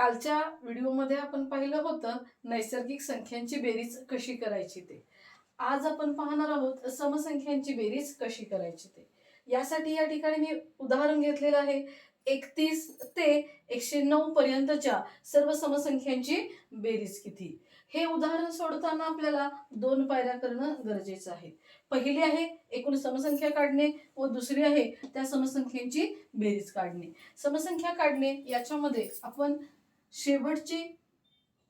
कालच्या व्हिडिओमध्ये आपण पाहिलं होतं नैसर्गिक संख्यांची बेरीज कशी करायची ते. आज आपण पाहणार आहोत समसंख्यांची बेरीज कशी करायची ते. यासाठी या ठिकाणी मी उदाहरण घेतलेलं आहे. एकतीस ते एकशे नऊ पर्यंतच्या सर्व समसंख्यांची बेरीज किती. हे उदाहरण सोडताना आपल्याला दोन पायऱ्या करणं गरजेचं आहे. पहिली आहे एकूण समसंख्या काढणे व दुसरी आहे त्या समसंख्यांची बेरीज काढणे. समसंख्या काढणे याच्यामध्ये आपण शेवटची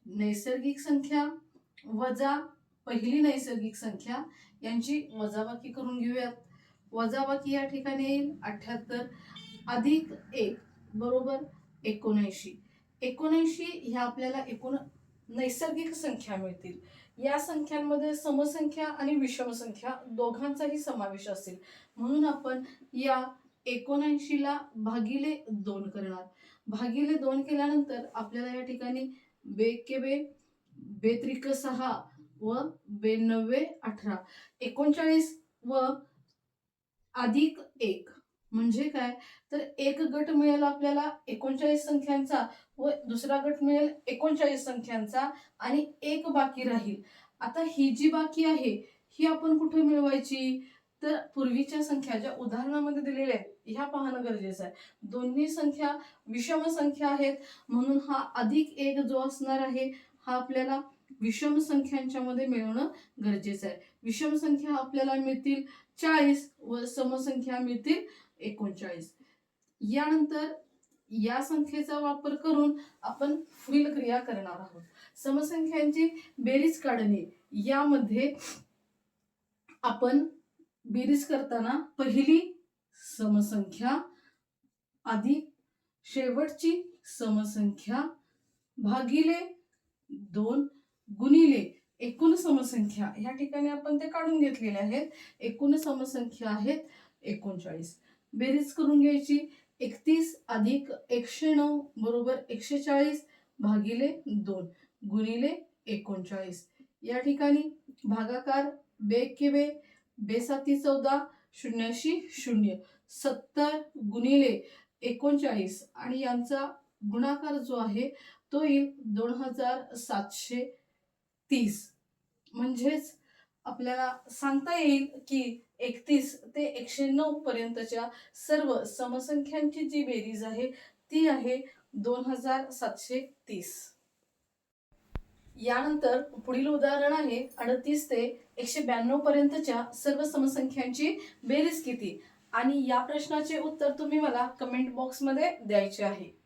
नैसर्गिक संख्या वजा पहिली नैसर्गिक संख्या यांची वजाबाकी करून घेऊयात. वजाबाकी या ठिकाणी येईल अठ्याहत्तर अधिक एक बरोबर एकोणऐंशी. एकोणऐंशी ह्या आपल्याला एकूण नैसर्गिक संख्या मिळतील. या संख्यांमध्ये समसंख्या आणि विषमसंख्या दोघांचाही समावेश असेल. म्हणून आपण या एकोणऐंशीला भागिले दोन करणार. भागिले दोन केल्यानंतर आपल्याला या ठिकाणी बे के बे बेत्रिक सहा व बेनव्वे अठरा. एकोणचाळीस व अधिक एक. म्हणजे काय? तर एक गट मिळेल आपल्याला एकोणचाळीस संख्यांचा व दुसरा गट मिळेल एकोणचाळीस संख्यांचा आणि एक बाकी राहील. आता ही जी बाकी आहे ही आपण कुठे मिळवायची? तर पूर्वीच्या संख्या ज्या उदाहरणामध्ये दिलेल्या आहेत ह्या पाहणं गरजेचं आहे. दोन्ही संख्या विषम संख्या आहेत म्हणून हा अधिक एक जो असणार आहे हा आपल्याला विषम संख्यांच्या मध्ये मिळवणं गरजेचं आहे. विषम संख्या आपल्याला मिळतील चाळीस व समसंख्या मिळतील एकोणचाळीस. यानंतर या संख्येचा वापर करून आपण पुढील क्रिया करणार आहोत. समसंख्यांची बेरीज काढणे यामध्ये आपण बेरीज करताना पहिली समसंख्या अधिक शेवटची समसंख्या भागिले दोन गुणिले एकूण समसंख्या. या ठिकाणी आपण ते काढून घेतलेले आहेत. एकूण समसंख्या आहेत एकोणचाळीस. बेरीज करून घ्यायची. एकतीस अधिक एकशे नऊ बरोबर एकशे चाळीस भागिले दोन गुणिले एकोणचाळीस. या ठिकाणी भागाकार बे के बे बेसाती चौदा शून्याशी शून्य सत्तर गुणिले एकोणचाळीस. आणि यांचा गुणाकार जो आहे तो येईल दोन हजार सातशे तीस. म्हणजेच आपल्याला सांगता येईल की एकतीस ते एकशे नऊ पर्यंतच्या सर्व समसंख्यांची जी बेरीज आहे ती आहे दोन हजार सातशे तीस. यानंतर पुढील उदाहरण आहे अडतीस ते एकशे ब्याण्णव पर्यंतच्या सर्व समसंख्यांची बेरीज किती? आणि या प्रश्नाचे उत्तर तुम्ही मला कमेंट बॉक्समध्ये द्यायचे आहे.